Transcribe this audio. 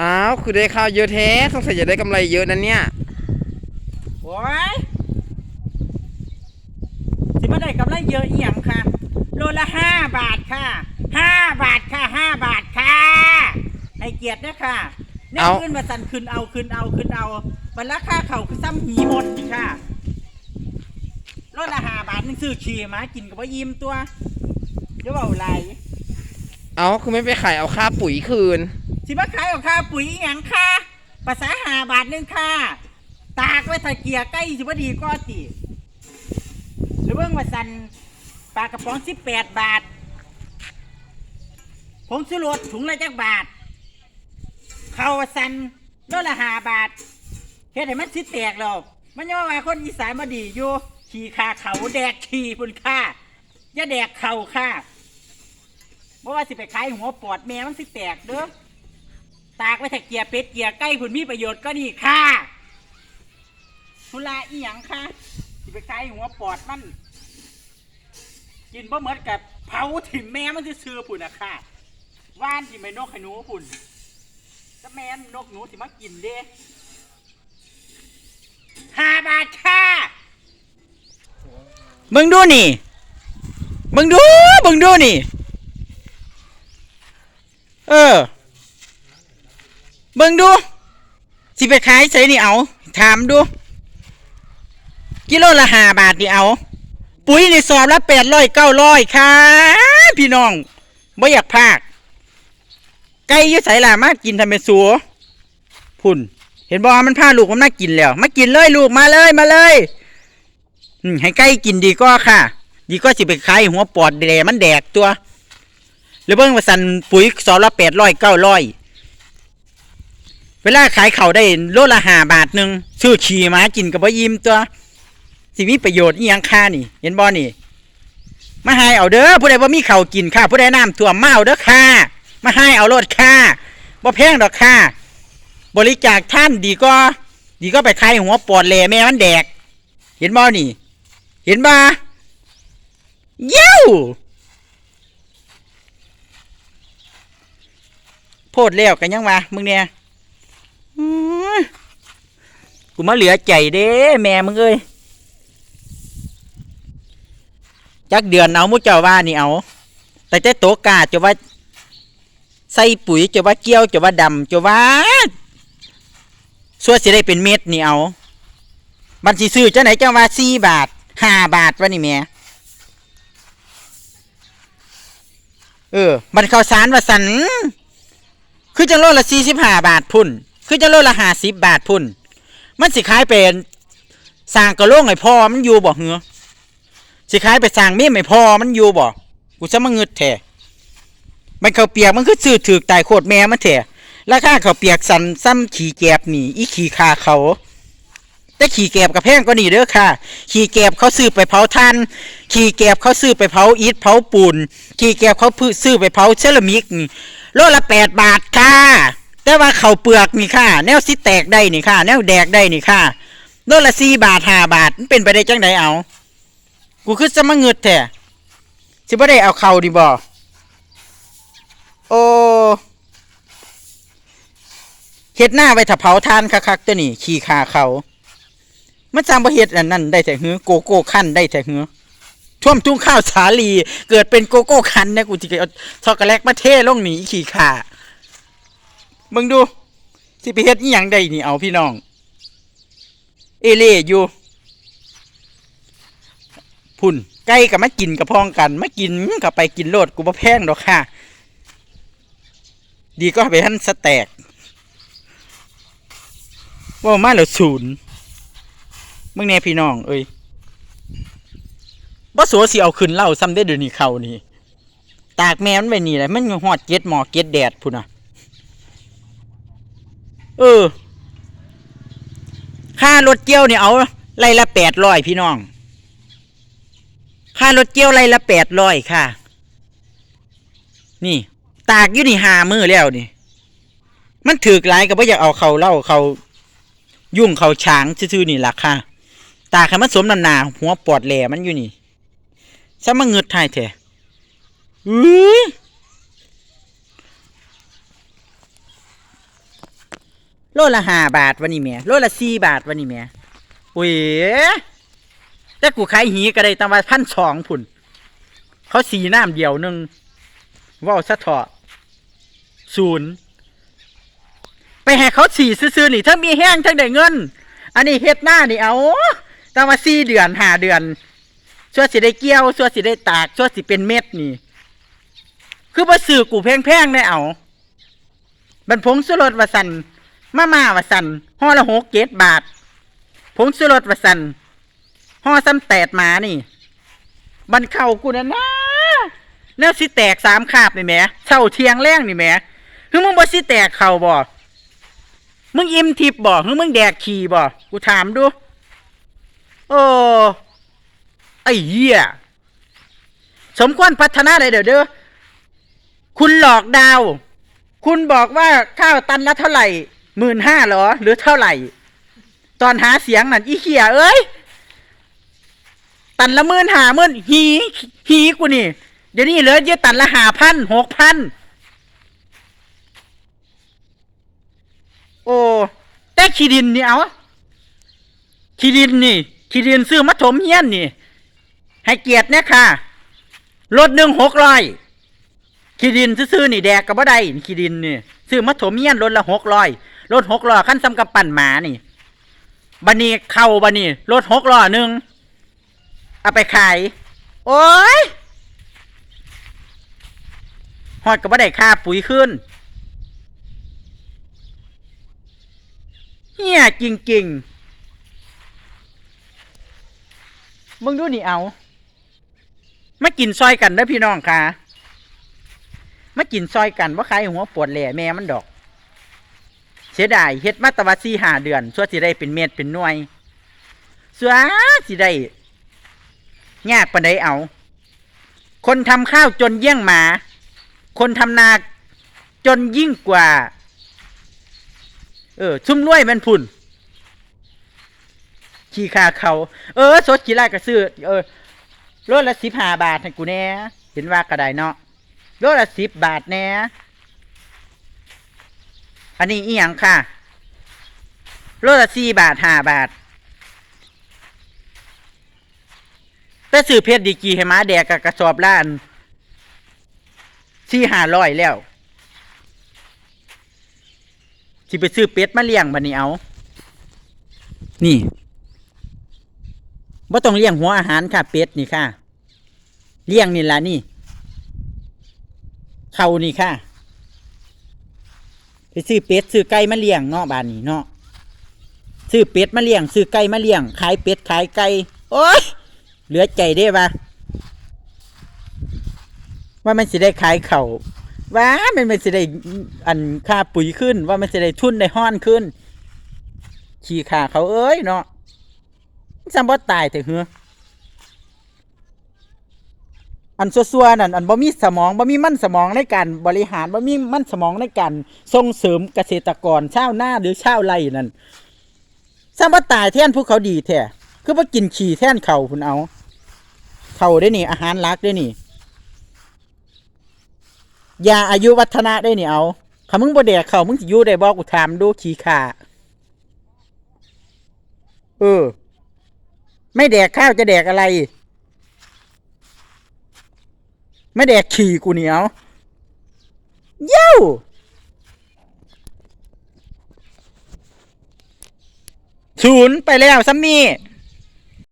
อ้าวคือได้ข้าวเยอะแท้สงสัยจะได้กำไรเยอะนั่นเนี่ยโอ้ยสิมาได้กำไรเยอะอีหยังค่ะ โลละห้าบาทค่ะห้าบาทค่ะห้าบาทค่ะให้เกียรตินะค่ะเนี่ยเอา ขึ้นมาสั่นขึ้นเอาขึ้นเอาขึ้นเอาบันราคาเขาคือซ้ำหีหมดนี่ค่ะโลละห้าบาทนึงซื้อขี่มากินกับว่ายิ้มตัวเดี๋ยวเอาไรเอาคือไม่ไปขายเอาค่าปุ๋ยคืน สิมาขายกับค่าปุ๋ยอีหยังค่ะภาษาหาบาทนึงค่ะ ตากไว้ถ้าเกียร์ใกล้สิบ่ดีก็ติหรือเบิ่งว่าสันปลากระป๋องสิบแปดบาทผงสุรสถุงละจักบาท เขาวสันโลละหาบาทเฮ็ดให้มันสิแตกหรอกมันยังว่าคนอีสานมาดีอยู่ขี่ขาเขาแดกขี่พุ่นค่าอย่าแดกเข่าค่ะเพราะว่าสิไปขายหัวปอดแม่มันสิแตกเด้อ ตากไว้ถ้าเกียร์เป็ดเกียร์ไก่พุ่นมีประโยชน์ก็นี่ค่ะทุลาอีหยังค่ะสิไปขายหัวปอดมัน กินบ่เหมือนกับเผาถิ่มแม่มันจะเชื่อๆพุ่นนะค่ะว่านที่ไม่นกให้หนูพุ่นถ้าแม่นนกหนูสิมากินเด้ห้าบาทค่ะมึงดูนี่มึงดูมึงดูนี่ เออ เบิ่งดูสิไปขายใส่นี่เอา ถามดู กิโลละห้าบาทนี่เอา ปุ๋ยในสอบละแปดร้อยเก้าร้อยค่ะ พี่น้องไม่อยากพากไก่อยุ่ใส่ละมากินทำเป็นสัวพุ่น เห็นบอมันพาลูกมันมากินแล้ว มากินเลยลูกมาเลยมาเลยให้ไก่กินดีก็ค่ะ ดีก็สิไปขายหัวปอดแดมันแดกตัวหรือเบิ่งว่าสันปุ๋ยสอบละแปดร้อยเก้าร้อย เวลาขายเข่าได้โลละหาบาทหนึ่งซื้อขี่มากินกับว่ายิ้มตัวสิมีประโยชน์อีหยังค่านี่ เห็นบ่นี่ มาให้เอาเด้อผู้ใดบ่มีเข้ากินค่ะผู้ใดน้ำท่วมมาเอาเด้อค่ะ มาให้เอารถค่ะบ่แพงดอกค่ะ บริจาคท่านดีก็ ดีก็ไปขายหัวปอดแหล่แม่มันแดก เห็นบ่นี่ เห็นบ่เย้วโพดแล้วกันยังวะมึงเนี่ย กูมาเหลือใจเด้แม่มึงเอ้ยจักเดือนเอามุเจ้าว่านี่เอา แต่แต่โตกาจะว่า ใส่ปุ๋ยจะว่าเกี้ยวจะว่าดำจะว่าส่วนสิได้เป็นเม็ดนี่เอา บันสิซื้อจะไหนจังว่าสี่บาทห้าบาทวะนี่แม่เออ มันข้าวสารว่าสัน คือจังโลละสี่สิบห้าบาทพุ่น คือจังโลละห้าสิบบาทพุ่น มันสิขายเป็นสร้างกระโลงไอ้พ่อมันอยู่บ่เหรอสิขายไปสร้างเมี่ยมไอ้พ่อมันอยู่บ่กูจะมาเงึดแท้มันข้าวเปียกมันคือซื้อถือตายโคตรแม่มันแท้ราคาข้าวเปียกสันซ้ำขี่แกบนี่อีขี่คาเขาแต่ขี่แกบกับแพงก็นี่เด้อค่ะ ขี่แกบเขาซื้อไปเผาท่าน ขี่แกบเขาซื้อไปเผาอิฐเผาปูน ขี่แกบเขาซื้อไปเผาเซรามิกโลละแปดบาทค่ะ แต่ว่าเขาเปลือกนี่ค่ะ แนวสิแตกได้นี่ค่ะ แนวแดกได้นี่ค่ะโลละสี่บาทห้าบาทมันเป็นไปได้จังไดเอา กูคือจะมาเงืดแท้สิบ่ได้เอาเข่าดิบ่โอ้เฮ็ดหน้าไว้ถ้าเผาทานคักๆตัวนี้ขี่ขาเขามันจางบ่เฮ็ดอันนั้นได้แต่เหือโกโก้คั้นได้แต่เหือท่วมทุ่งข้าวสาลี เกิดเป็นโกโก้คันนะกูจะเอาช็อกโกแลตมาเทลงหนีขี่ขา มึงดู สิไปเฮ็ดอีหยังได้นี่เอาพี่น้อง เอเล่อยู่ พุ่นไก่กับมากินกับพ้องกันมากินกับไปกินโลดกูบ่แพงดอกค่ะ ดีก็ไปท่านสแตกว่ามาแล้วศูนย์มึงแน่พี่น้อง เอ้ยบ่สัวสิเอาขึ้นเล่าซ้ำได้เดี๋ยวนี้เขานี่ ตากแม่มันไว้นี่แหละมันหอดเก็ดหมอเก็ดแดดพุ่นน่ะ เออ ค่ารถเกี่ยวเนี่ยเอาไล่ละแปดร้อยพี่น้อง ค่ารถเกี่ยวไล่ละแปดร้อยค่ะ นี่ ตากอยู่นี่หามือแล้วนี่ มันถือกหลายก็บ่อยากเอาเขาเล่าเขายุ่งเขาช้างซื่อๆนี่ล่ะค่ะ ตากให้มันสมน้ำหนาหัวปอดแหล่มันอยู่นี่ซะมาเงืดไทยแท้อื้อ โลละห้าบาทวันนี้แม่โลละสี่บาทวันนี้แม่อุ้ยแต่กูขายหีก็ได้ตั้งว่าพันสองพุ่นเขาสีน้ำเดียวหนึงว่าวสะเถาะศูนย์ไปให้เขาสีซื้อๆนี่ถ้ามีแห้งทั้งได้เงิน อันนี้เฮ็ดหน้านี่เอาตั้งว่าสี่เดือนห้าเดือนชั่วสิได้เกี่ยวชั่วสิได้ตากชั่วสิเป็นเม็ดนี่ คือบ่ซื้อกูแพงๆได้เอา บันผงสุรสวสัน มาม่าวสันห่อละหกเจ็ดบาทผงสุรสวสันห่อซ้ำแตดหมานี่บันเข่ากูนะนะแนวสิแตกสามคาบนี่แหมเช่าเทียงแรงนี่แหมคือมึงบ่สิแตกเข่าบ่มึงอิ่มทิพบ่คือมึงแดกขี่บ่กูถามดูโอ้ไอ้เหี้ยสมควรพัฒนาเลยเด้อเด้อคุณหลอกดาว คุณบอกว่าข้าวตันละเท่าไหร่ หมื่นห้าหรอ หรือเท่าไหร่ ตอนหาเสียงนั่นอีเขียเอ้ย ตันละหมื่นหาหมื่นหีหีกูนี่ เดี๋ยวนี้เหลือเยอะตันละหาพันหกพันโอ้แต่ขีดินนี่เอาขีดินนี่ขีดินซื้อมาถมเฮียนนี่ ให้เกียรติเนี่ยค่ะรถหนึ่งหกร้อยขีดินซื้อๆนี่แดกกับบ่ได้ขีดินนี่ซื้อมาถมเมียนรถละหกร้อย รถหกล้อขั้นซ้ำกับปั่นหมานี่บันนี้เข้าบันนี้รถหกล้อหนึ่งเอาไปขาย โอ้ยฮอดกับบ่ได้ค่าปุ๋ยขึ้นเฮียจริงๆมึงดูนี่เอามากินซอยกันเด้อพี่น้องค่ะมากินซอยกันว่าใครหัวปวดแหล่แม่มันดอก เสียดายเฮ็ดมาตะวันสี่หาเดือนส่วนสิได้เป็นเม็ดเป็นหน่วยส่วนสิได้ยากปานใดเอา คนทำข้าวจนเยี่ยงหมา คนทำนาจนยิ่งกว่า เออชุ่มรวยมันพุ่น ขี้ขาเขา เออสดกีฬากระซื้อเออรถละสิบห้าบาทให้กูแน่เห็นว่ากระไดเนาะโลละสิบบาทแน่ อันนี้อีหยังค่ะ โลละสี่บาทห้าบาท แต่ซื้อเพชรดีกีให้หมาแดกกับกระสอบล้านสี่ห้าร้อยแล้วสิไปซื้อเป็ดมาเลี้ยงบันนี้เอา นี่บ่ต้องเลี้ยงหัวอาหารค่ะ เป็ดนี่ค่ะ เลี้ยงนี่ละนี่เขานี่ค่ะ ไปซื้อเป็ดซื้อไก่มาเลี้ยงเนาะบ้านนี้เนาะซื้อเป็ดมาเลี้ยงซื้อไก่มาเลี้ยงขายเป็ดขายไก่โอ้ยเหลือใจได้ปะว่ามันสิได้ขายเขาว่ามันมันสิได้อันค่าปุ๋ยขึ้น ว่ามันสิได้ทุนได้ห้อนขึ้น ขี่ขาเขาเอ้ยเนาะจำบ่ตายแต่เหือ อันซัวๆนั่นอันบ่มีสมองบ่มีมั่นสมองในการบริหารบ่มีมั่นสมองในการส่งเสริมเกษตรกรชาวนาหรือชาวไร่นั่นซ้ำว่าตายแทนพวกเขาดีแท้คือว่กินขี่แทนเขาคุณเอาเขาได้นี่ อาหารหลักได้นี่ยาอายุวัฒนะได้นี่เอาคำมึงบ่แดกเขามึงสิอยู่ได้บ่กูถามดูขี่ขาเออ ไม่แดกข้าวจะแดกอะไร ไม่แดกขี่กูเหนียวเย้าศูนย์ไปแล้วซัมมี่